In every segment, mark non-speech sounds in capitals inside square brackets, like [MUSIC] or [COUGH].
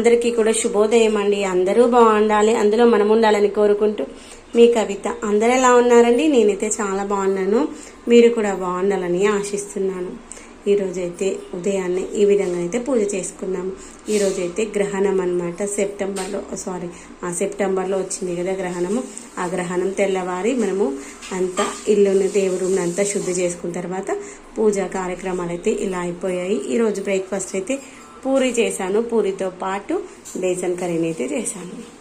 అందరికీ కూడా శుభోదయం అండి. అందరూ బాగుండాలి. అందులో మనం ఉండాలని కోరుకుంటూ మీ కవిత అందరు ఎలా ఉన్నారండి? నేనైతే చాలా బాగున్నాను. మీరు కూడా బాగుండాలని ఆశిస్తున్నాను. ఈరోజైతే ఉదయాన్నే ఈ విధంగా అయితే పూజ చేసుకున్నాము ఈరోజైతే గ్రహణం అనమాట సెప్టెంబర్లో సారీ ఆ సెప్టెంబర్లో వచ్చింది కదా గ్రహణము. ఆ గ్రహణం తెల్లవారి మనము అంతా ఇల్లుని దేవుడిని అంతా శుద్ధి చేసుకున్న తర్వాత పూజా కార్యక్రమాలు అయితే ఇలా అయిపోయాయి. ఈరోజు బ్రేక్ఫాస్ట్ అయితే పూరి చేశాను పూరితో పాటు బేసన్ కర్రీని అయితే చేశాను.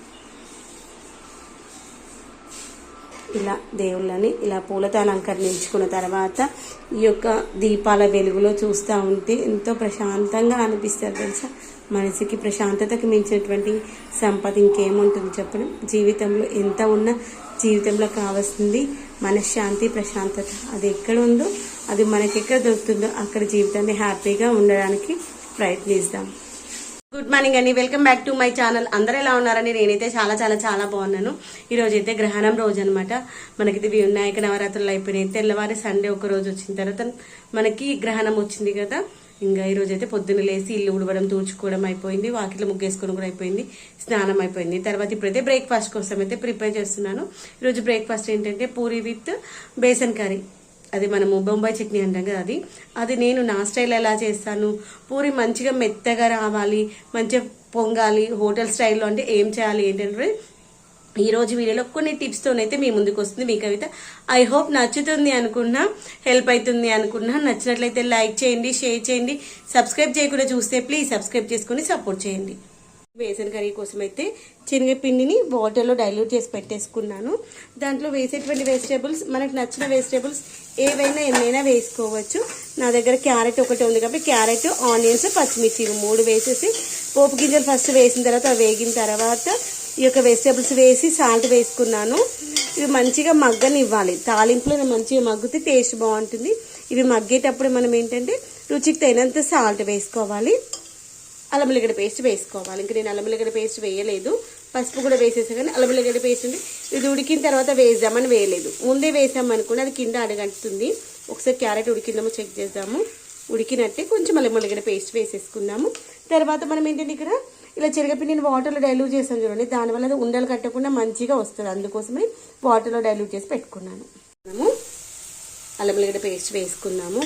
ఇలా దేవుళ్ళని ఇలా పూలతో అలంకరించుకున్న తర్వాత ఈ యొక్క దీపాల వెలుగులో చూస్తూ ఉంటే ఎంతో ప్రశాంతంగా అనిపిస్తుంది తెలుసా? మనసుకి ప్రశాంతతకు మించినటువంటి సంపద ఇంకేముంటుంది చెప్పడం? జీవితంలో ఎంత ఉన్నా జీవితంలో కావాల్సింది మనశ్శాంతి ప్రశాంతత. అది ఎక్కడ ఉందో అది మనకి ఎక్కడ దొరుకుతుందో అక్కడ జీవితాన్ని హ్యాపీగా ఉండడానికి ప్రయత్నిస్తాం. గుడ్ మార్నింగ్ అండి. Welcome back to my channel అందరూ ఎలా ఉన్నారని నేనైతే చాలా చాలా చాలా బాగున్నాను. ఈరోజు అయితే గ్రహణం రోజు అనమాట మనకి ఇది వినాయక నవరాత్రులు అయిపోయినాయి. తెల్లవారి సండే ఒక రోజు వచ్చిన తర్వాత మనకి గ్రహణం వచ్చింది కదా. ఇంకా ఈరోజు అయితే పొద్దున్న లేసి ఇల్లు ఉడవడం తూర్చుకోవడం అయిపోయింది. వాకిట్లో ముగ్గేసుకోవడం కూడా అయిపోయింది. స్నానం అయిపోయింది. తర్వాత ఇప్పుడైతే బ్రేక్ఫాస్ట్ కోసం అయితే ప్రిపేర్ చేస్తున్నాను. ఈరోజు బ్రేక్ఫాస్ట్ ఏంటంటే పూరి విత్ బేసన్ కర్రీ. అది మనము బొంబాయి చట్నీ అంటాం కదా అది. అది నేను నా స్టైల్ ఎలా చేస్తాను? పూరి మంచిగా మెత్తగా రావాలి మంచిగా పొంగాలి హోటల్ స్టైల్లో అంటే ఏం చేయాలి ఏంటంటే ఈరోజు వీడియోలో కొన్ని టిప్స్తోనైతే మీ ముందుకు వస్తుంది మీ కవిత. ఐ హోప్ నచ్చుతుంది అనుకున్నా హెల్ప్ అవుతుంది అనుకున్నా నచ్చినట్లయితే లైక్ చేయండి షేర్ చేయండి సబ్స్క్రైబ్ చేయకుండా చూస్తే ప్లీజ్ సబ్స్క్రైబ్ చేసుకుని సపోర్ట్ చేయండి. బేసన్ కర్రీ కోసం అయితే శనగపిండిని వాటర్లో డైల్యూట్ చేసి పెట్టేసుకున్నాను. దాంట్లో వేసేటువంటి వెజిటేబుల్స్ మనకు నచ్చిన వెజిటేబుల్స్ ఏవైనా ఎన్నైనా వేసుకోవచ్చు. నా దగ్గర క్యారెట్ ఒకటి ఉంది కాబట్టి క్యారెట్ ఆనియన్స్ పచ్చిమిర్చి మూడు వేసేసి పోపు గింజలు ఫస్ట్ వేసిన తర్వాత అవి వేగిన తర్వాత ఈ యొక్క వెజిటేబుల్స్ వేసి సాల్ట్ వేసుకున్నాను. ఇవి మంచిగా మగ్గనివ్వాలి. తాలింపులో మంచిగా మగ్గితే టేస్ట్ బాగుంటుంది. ఇవి మగ్గేటప్పుడు మనం ఏంటంటే రుచికి తగినంత సాల్ట్ వేసుకోవాలి. అల్లం పేస్ట్ వేసుకోవాలి. ఇంక నేను అల్లం పేస్ట్ వేయలేదు. పసుపు కూడా వేసేసా కానీ అల్లం పేస్ట్ ఉంది. ఇది ఉడికిన తర్వాత వేద్దామని వేయలేదు. ముందే వేసామనుకోండి అది కింద అడగంటుంది ఒకసారి క్యారెట్ ఉడికిందామో చెక్ చేద్దాము. ఉడికినట్టే కొంచెం అల్లం పేస్ట్ వేసేసుకున్నాము తర్వాత మనం ఏంటంటే ఇక్కడ? ఇలా చెరగపిండిని వాటర్లో డైల్యూట్ చేసాం చూడండి. దానివల్ల అది ఉండలు కట్టకుండా మంచిగా వస్తుంది. అందుకోసమే వాటర్లో డైల్యూట్ చేసి పెట్టుకున్నాను. మనము అల్లం పేస్ట్ వేసుకున్నాము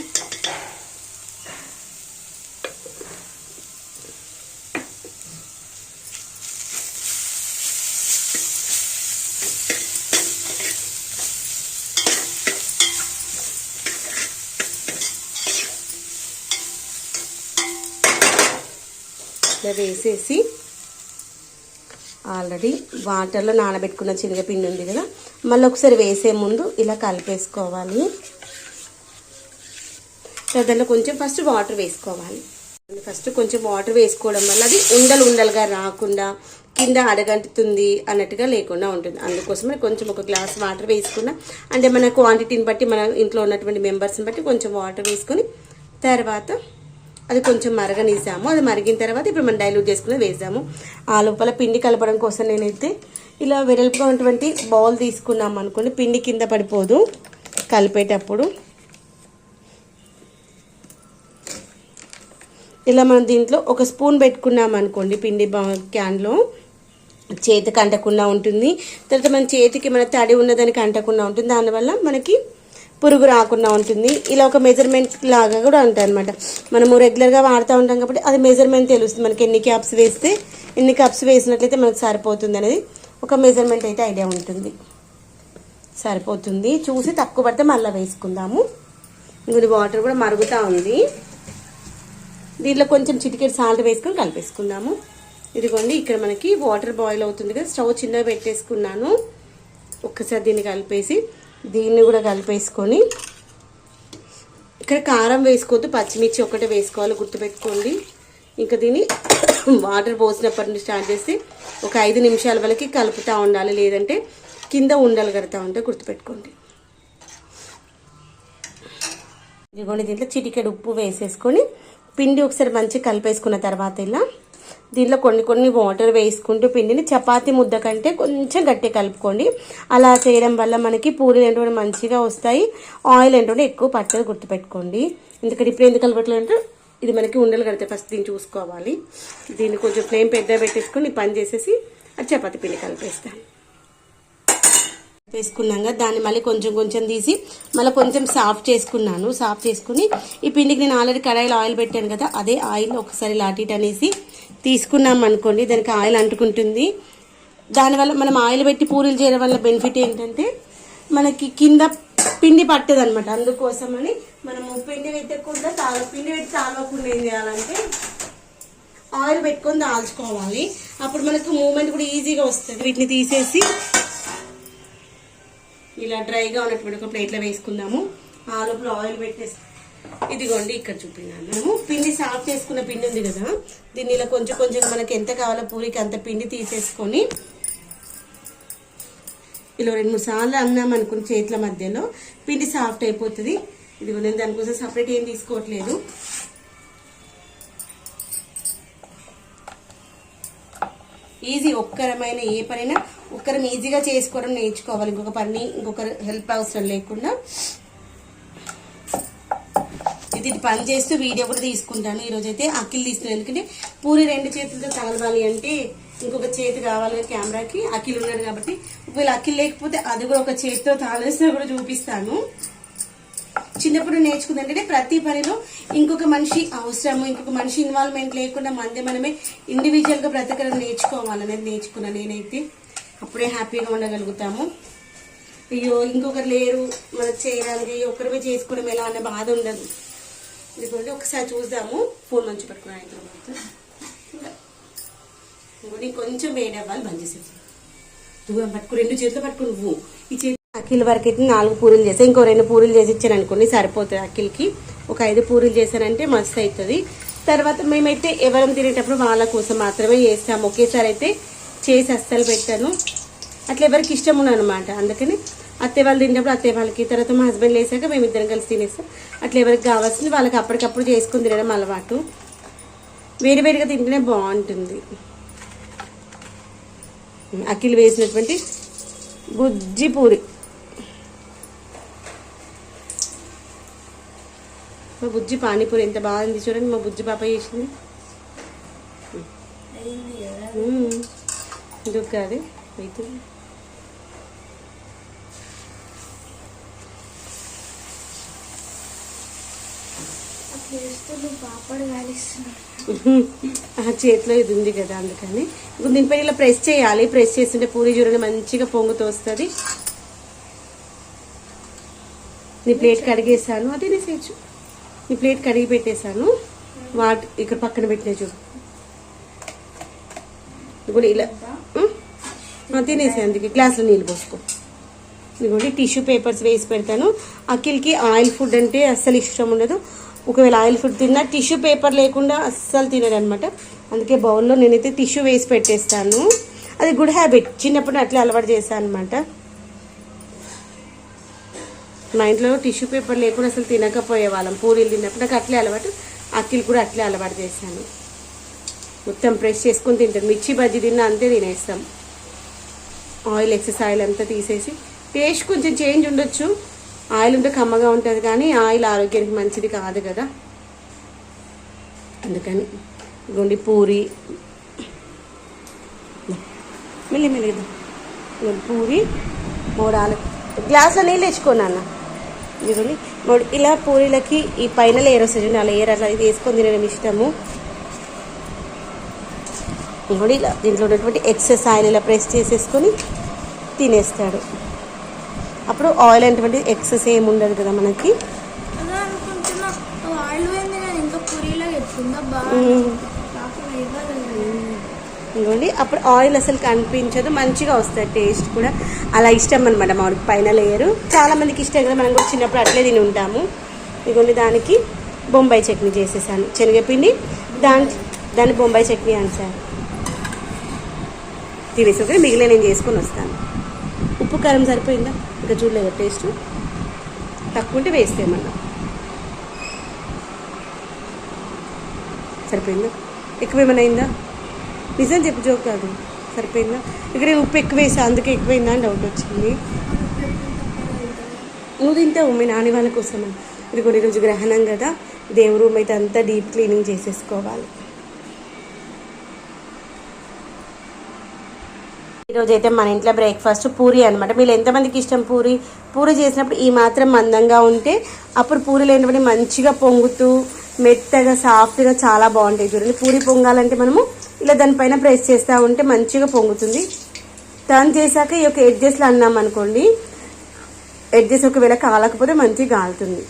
వేసేసి ఆల్రెడీ వాటర్లో నానబెట్టుకున్న శనగపిండి ఉంది కదా మళ్ళీ ఒకసారి వేసే ముందు ఇలా కలిపేసుకోవాలి. దాంట్లో కొంచెం ఫస్ట్ వాటర్ వేసుకోవాలి. ఫస్ట్ కొంచెం వాటర్ వేసుకోవడం వల్ల అది ఉండలు ఉండలుగా రాకుండా కింద అడగంటుతుంది అన్నట్టుగా లేకుండా ఉంటుంది. అందుకోసమే కొంచెం ఒక గ్లాస్ వాటర్ వేసుకున్న అంటే మన క్వాంటిటీని బట్టి మన ఇంట్లో ఉన్నటువంటి మెంబర్స్ని బట్టి కొంచెం వాటర్ వేసుకొని తర్వాత అది కొంచెం మరగనిసాము. అది మరిగిన తర్వాత ఇప్పుడు మనం డైల్యూట్ చేసుకుని వేసాము. ఆ లోపల పిండి కలపడం కోసం నేనైతే ఇలా వెడల్పుగా ఉన్నటువంటి బౌల్ తీసుకున్నాం అనుకోండి పిండి కింద పడిపోదు. కలిపేటప్పుడు ఇలా మనం దీంట్లో ఒక స్పూన్ పెట్టుకున్నాం అనుకోండి పిండి క్యాన్లో. చేతికి అంటకుండా ఉంటుంది. తర్వాత మన చేతికి మన తడి ఉన్నదానికి అంటకుండా ఉంటుంది. దానివల్ల మనకి పురుగు రాకుండా ఉంటుంది. ఇలా ఒక మెజర్మెంట్ లాగా కూడా ఉంటాయి అనమాట మనము రెగ్యులర్గా వాడుతూ ఉంటాం కాబట్టి అది మెజర్మెంట్ తెలుస్తుంది. మనకి ఎన్ని క్యాప్స్ వేస్తే ఎన్ని కప్స్ వేసినట్లయితే మనకు సరిపోతుంది అనేది ఒక మెజర్మెంట్ అయితే ఐడియా ఉంటుంది. సరిపోతుంది. చూసి తక్కువ పడితే మళ్ళీ వేసుకుందాము. ఇంకొన్ని వాటర్ కూడా మరుగుతూ ఉంది. దీంట్లో కొంచెం చిటికెట్ సాల్ట్ వేసుకొని కలిపేసుకుందాము. ఇదిగోండి ఇక్కడ మనకి వాటర్ బాయిల్ అవుతుంది కదా. స్టవ్ చిన్నగా పెట్టేసుకున్నాను. ఒక్కసారి దీన్ని కలిపేసి దీన్ని కూడా కలిపేసుకొని ఇక్కడ కారం వేసుకోవద్దు పచ్చిమిర్చి ఒకటే వేసుకోవాలి గుర్తుపెట్టుకోండి. ఇంకా దీన్ని వాటర్ పోసినప్పటి నుంచి స్టార్ట్ చేసి ఒక ఐదు నిమిషాల వరకు కలుపుతూ ఉండాలి. లేదంటే కింద ఉండలు కడతా ఉంటే గుర్తుపెట్టుకోండి. ఇదిగోండి దీంట్లో చిటికెడు ఉప్పు వేసేసుకొని పిండి ఒకసారి మంచిగా కలిపేసుకున్న తర్వాత ఇలా దీంట్లో కొన్ని కొన్ని వాటర్ వేసుకుంటూ పిండిని చపాతి ముద్ద కంటే కొంచెం గట్టి కలుపుకోండి. అలా చేయడం వల్ల మనకి పూరీలు ఏంటంటే మంచిగా వస్తాయి. ఆయిల్ ఏంటంటే ఎక్కువ పట్టదు గుర్తుపెట్టుకోండి. ఎందుకంటే ఇప్పుడు ఎందుకు కలపట్లేదు అంటే ఇది మనకి ఉండలు కడితే ఫస్ట్ దీన్ని చూసుకోవాలి. దీన్ని కొంచెం ఫ్లేమ్ పెద్ద పెట్టేసుకొని పని చేసేసి అది చపాతి పిండి కలిపేస్తాను. వేసుకున్నాక దాన్ని మళ్ళీ కొంచెం కొంచెం తీసి మళ్ళీ కొంచెం సాఫ్ట్ చేసుకున్నాను. సాఫ్ట్ చేసుకుని ఈ పిండికి నేను ఆల్రెడీ కడాయిలో ఆయిల్ పెట్టాను కదా అదే ఆయిల్ ఒకసారి లాటిట్ అనేసి తీసుకున్నాం అనుకోండి దానికి ఆయిల్ అంటుకుంటుంది. దానివల్ల మనం ఆయిల్ పెట్టి పూరీలు చేయడం వల్ల బెనిఫిట్ ఏంటంటే మనకి కింద పిండి పట్టదు అనమాట అందుకోసమని మనము పిండి పెట్టకుండా తాగ పిండి పెట్టి తాగకుండా ఏం చేయాలంటే ఆయిల్ పెట్టుకొని దాల్చుకోవాలి. అప్పుడు మనకు మూమెంట్ కూడా ఈజీగా వస్తుంది. వీటిని తీసేసి ఇలా డ్రైగా ఉన్నటువంటి ఒక ప్లేట్లో వేసుకుందాము. ఆ లోపల ఆయిల్ పెట్టేసి ఇదిగోండి ఇక్కడ చూపినాను మనము పిండి సాఫ్ చేసుకున్న పిండి ఉంది కదా దీన్ని ఇలా కొంచెం కొంచెం మనకి ఎంత కావాలో పూరికి అంత పిండి తీసేసుకొని ఇలా రెండు మూడు సార్లు అన్నాం అనుకుని చేతుల మధ్యలో పిండి సాఫ్ట్ అయిపోతుంది. ఇదిగో నేను దానికోసం సపరేట్ ఏం తీసుకోవట్లేదు. ఈజీ ఒక్కరమైన ఏ పనైనా ఒక్కరం ఈజీగా చేసుకోవడం నేర్చుకోవాలి. ఇంకొక పని ఇంకొకరు హెల్ప్ అవసరం లేకుండా. ఇది పని చేస్తూ వీడియో కూడా తీసుకుంటాను. ఈరోజు అయితే అఖిల్ తీసుకున్నాను ఎందుకంటే పూరి రెండు చేతులతో తగలవాలి అంటే ఇంకొక చేతి కావాలి కెమెరాకి. అఖిల్ ఉన్నాడు కాబట్టి ఒకవేళ అఖిల్ లేకపోతే అది కూడా ఒక చేతితో తాగేస్తే కూడా చూపిస్తాను. చిన్నప్పుడు నేర్చుకుందంటే ప్రతి పనిలో ఇంకొక మనిషి అవసరము ఇంకొక మనిషి ఇన్వాల్వ్మెంట్ లేకుండా మందే మనమే ఇండివిజువల్గా బ్రతకడం నేర్చుకోవాలనేది నేర్చుకున్నాను నేనైతే. అప్పుడే హ్యాపీగా ఉండగలుగుతాము. అయ్యో ఇంకొకరు లేరు. మనకు చేయడానికి ఒకరిమే చేసుకోవడం ఎలా అనే బాధ ఉండదు. ఇదిగోండి ఒకసారి చూద్దాము. ఫోన్ మంచి పట్టుకుని ఆయన తర్వాత. ఇంకోటి కొంచెం వేడి అవ్వాలి బంద్ చేసేది నువ్వు పట్టుకు రెండు చేతులు పట్టుకు నువ్వు. ఈ చేతి అఖిల్ వరకు అయితే నాలుగు పూరీలు చేసా. ఇంకో రెండు పూరీలు చేసి ఇచ్చాను అనుకోండి సరిపోతుంది అఖిల్కి. ఒక ఐదు పూరీలు చేశానంటే మస్తు అవుతుంది తర్వాత మేమైతే ఎవరం తినేటప్పుడు వాళ్ళ కోసం మాత్రమే చేస్తాము. ఒకేసారి అయితే చేసి అస్సలు పెట్టాను. అట్లా ఎవరికి ఇష్టం అనమాట అందుకని అత్తయ్య వాళ్ళు తినేటప్పుడు అత్తయ్య వాళ్ళకి తర్వాత మా హస్బెండ్ లేసాక మేము ఇద్దరం కలిసి తినేస్తాం అట్లా ఎవరికి కావాల్సింది వాళ్ళకి అప్పటికప్పుడు చేసుకుని తినడం అలవాటు. వేడి వేడిగా తింటేనే బాగుంటుంది. అఖిల్ వేసినటువంటి బుజ్జి పూరి. మా బుజ్జి పానీపూరి ఎంత బాగుంది చూడండి మా బుజ్జి పాప చేసింది. ఎందుకు కాదు. అవుతుంది [LAUGHS] ఆ చేతిలో ఇది ఉంది కదా అందుకని. ఇప్పుడు దీనిపైన ఇలా ప్రెస్ చేయాలి. ప్రెస్ చేస్తుంటే పూరి చూడండి మంచిగా పొంగుతూ వస్తుంది. నీ ప్లేట్ కడిగేసాను. అదే తీసేయచ్చు నీ ప్లేట్ కడిగి పెట్టేశాను. వాటి ఇక్కడ పక్కన పెట్టిన చూడు. ఇలా ఉం? తినేసే అందుకే. గ్లాసులో నీళ్ళు పోసుకో. ఇదిగోండి టిష్యూ పేపర్స్ వేసి పెడతాను. అఖిల్కి ఆయిల్ ఫుడ్ అంటే అస్సలు ఇష్టం ఉండదు. ఒకవేళ ఆయిల్ ఫుడ్ తిన్నా టిష్యూ పేపర్ లేకుండా అస్సలు తినడనమాట. అందుకే బౌల్లో నేనైతే టిష్యూ వేసి పెట్టేస్తాను. అది గుడ్ హ్యాబిట్. చిన్నప్పుడు అట్లా అలవాటు చేశాను అనమాట మా ఇంట్లో టిష్యూ పేపర్ లేకుండా అసలు తినకపోయే వాళ్ళం. పూరీలు తిన్నప్పుడు నాకు అట్లే అలవాటు. అక్కిలు కూడా అట్లే అలవాటు చేశాను. మొత్తం ప్రెస్ చేసుకొని తింటాం మిర్చి బజ్జీ తిన్నా అంతే తినేస్తాం. ఆయిల్ ఎక్సెస్ ఆయిల్ అంతా తీసేసి టేస్ట్ కొంచెం చేంజ్ ఉండొచ్చు. ఆయిల్ ఉంటే కమ్మగా ఉంటుంది కానీ ఆయిల్ ఆరోగ్యానికి మంచిది కాదు కదా. అందుకని గుండి పూరి. మెల్లి మెల్లిగా పూరి మూడాలు. గ్లాసులో నీళ్ళు తెచ్చుకోను అన్న ఇదిగోండి మూడు ఇలా పూరీలకి ఈ పైన లేయర్ వస్తుంది చూడండి ఆ లేయర్ అట్లా ఇది వేసుకొని తినడం ఇష్టము. ఇంకోటి ఇలా దీంట్లో ఉన్నటువంటి ఎక్సెస్ ఆయిల్ ఇలా ప్రెస్ చేసేసుకొని తినేస్తాడు. అప్పుడు ఆయిల్ అనేటువంటి ఎక్సెస్ ఏమి ఉండదు కదా మనకి. ఇదిగోండి అప్పుడు ఆయిల్ అసలు కనిపించదు మంచిగా వస్తుంది టేస్ట్ కూడా. అలా ఇష్టం అనమాట మామిడికి పైన లేయరు చాలా మందికి ఇష్టం కదా మనం కూడా చిన్నప్పుడు అట్లే తిని ఉంటాము. ఇదిగోండి దానికి బొంబాయి చట్నీ చేసేసాను. శనగపిండి దాని దాన్ని బొంబాయి చట్నీ అంటారు. తినేసి మిగిలిన నేను చేసుకొని వస్తాను. ఉప్పు కారం సరిపోయిందా? ఇంకా చూడలేదు టేస్ట్. తక్కువ ఉంటే వేస్తేమన్నా సరిపోయిందా? ఎక్కువ ఏమైనా అయిందా? నిజం చెప్పు జోక్ కాదు. సరిపోయిందా? ఇక్కడ ఉప్పు ఎక్కువ వేసా అందుకే ఎక్కువైందా అని డౌట్ వచ్చింది. నువ్వు తింటావు మీ నాని వాళ్ళ కోసం ఇది కొన్ని రోజు గ్రహణం కదా. దేవుడి రూమ్ అయితే అంతా డీప్ క్లీనింగ్ చేసేసుకోవాలి. ఈరోజు అయితే మన ఇంట్లో బ్రేక్ఫాస్ట్ పూరి అనమాట మీరు ఎంతమందికి ఇష్టం పూరి? పూరి చేసినప్పుడు ఈ మాత్రం మందంగా ఉంటే అప్పుడు పూరి ఏంటంటే మంచిగా పొంగుతూ మెత్తగా సాఫ్ట్గా చాలా బాగుంటాయి చూడండి. పూరి పొంగాలంటే మనము ఇలా దానిపైన ప్రెస్ చేస్తూ ఉంటే మంచిగా పొంగుతుంది. టర్న్ చేశాక ఈ యొక్క ఎడ్జెస్లో అన్నాం అనుకోండి. ఎడ్జెస్ ఒకవేళ కాలకపోతే మంచిగా కాలుతుంది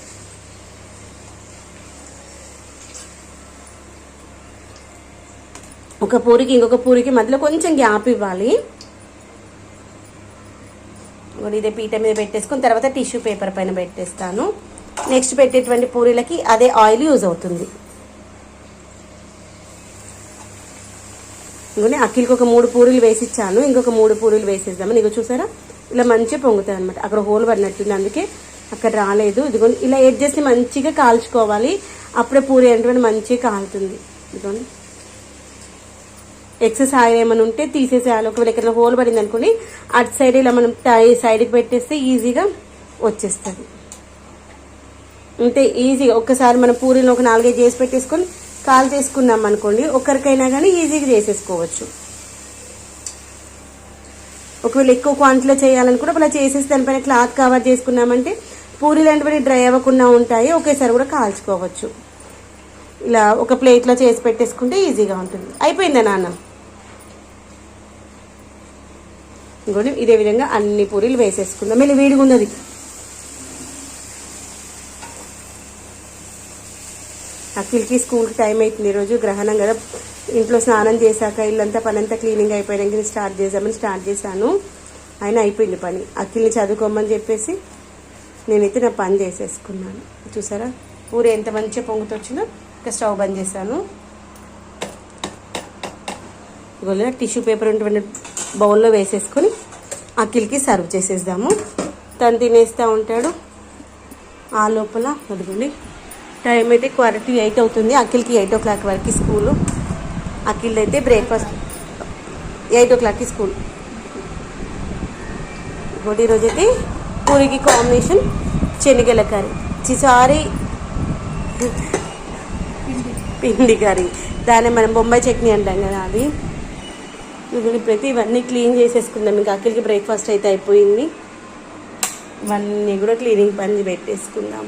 ఒక పూరికి ఇంకొక పూరికి మధ్యలో కొంచెం గ్యాప్ ఇవ్వాలి. ఇదే పీట మీద పెట్టేసుకుని తర్వాత టిష్యూ పేపర్ పైన పెట్టేస్తాను. నెక్స్ట్ పెట్టేటువంటి పూరీలకి అదే ఆయిల్ యూజ్ అవుతుంది. ఇంకొని అఖిల్కి ఒక మూడు పూరీలు వేసి ఇచ్చాను ఇంకొక మూడు పూరీలు వేసేద్దాము నీకు చూసారా? ఇలా మంచిగా పొంగుతాయి అనమాట అక్కడ హోల్ పడినట్టుంది. అందుకే అక్కడ రాలేదు. ఇదిగోండి ఇలా ఎడ్జెస్ని మంచిగా కాల్చుకోవాలి. అప్పుడే పూరి అంటే మంచిగా కాలుతుంది. ఇదిగోండి ఎక్సెస్ ఆయిల్ ఏమైనా ఉంటే తీసేసేయాలి. ఒకవేళ ఎక్కడ హోల్ పడింది అనుకోండి అటు సైడ్ ఇలా మనం టై- సైడ్కి పెట్టేస్తే ఈజీగా వచ్చేస్తుంది. అంతే ఈజీగా. ఒక్కసారి మనం పూరీలు ఒక నాలుగైదు చేసి పెట్టేసుకొని కాల్ చేసుకున్నాం అనుకోండి ఒక్కరికైనా కానీ ఈజీగా చేసేసుకోవచ్చు. ఒకవేళ ఎక్కువ క్వాంటిటీలో చేయాలనుకుంటే అలా చేసేసి దానిపైన క్లాత్ కవర్ చేసుకున్నామంటే పూరీలు లాంటివి డ్రై అవ్వకుండా ఉంటాయి. ఒకేసారి కూడా కాల్చుకోవచ్చు. ఇలా ఒక ప్లేట్లో చేసి పెట్టేసుకుంటే ఈజీగా ఉంటుంది. అయిపోయిందా నాన్న? ఇంకోటి ఇదే విధంగా అన్ని పూరీలు వేసేసుకుందాం. మళ్ళీ వేడిగా ఉన్నది. అఖిల్కి స్కూల్కి టైం అవుతుంది ఈరోజు గ్రహణం కదా. ఇంట్లో స్నానం చేశాక ఇల్లంతా పనంతా క్లీనింగ్ అయిపోయాక స్టార్ట్ చేద్దామని స్టార్ట్ చేశాను. ఆయన అయిపోయింది పని. అఖిల్ని చదువుకోమని చెప్పేసి నేనైతే నా పని చేసేసుకున్నాను. చూసారా? పూరి ఎంత మంచిగా పొంగుతొచ్చిందో ఇంకా స్టవ్ బంద్ చేశాను. ఇవాళ టిష్యూ పేపర్ ఉన్నటువంటి బౌల్లో వేసేసుకొని అఖిల్కి సర్వ్ చేసేద్దాము. తను తినేస్తూ ఉంటాడు. ఆ లోపల అదిగోండి. టైం అయితే క్వాలిటీ ఎయిట్ అవుతుంది. అఖిల్కి ఎయిట్ ఓ క్లాక్ వరకు స్కూలు. అఖిల్ అయితే బ్రేక్ఫాస్ట్ ఎయిట్ ఓ క్లాక్కి స్కూల్. ఇంకోటి ఈరోజు అయితే పూరికి కాంబినేషన్ శనగల కర్రీ. చి సారీ. పిండి కర్రీ. దాన్ని మనం బొంబాయి చట్నీ అంటాం కదా అది. ఇప్పుడు ప్రతి ఇవన్నీ క్లీన్ చేసేసుకుందాం. ఇంకా అక్కడికి బ్రేక్ఫాస్ట్ అయితే అయిపోయింది. ఇవన్నీ కూడా క్లీనింగ్ పని పెట్టేసుకుందాం.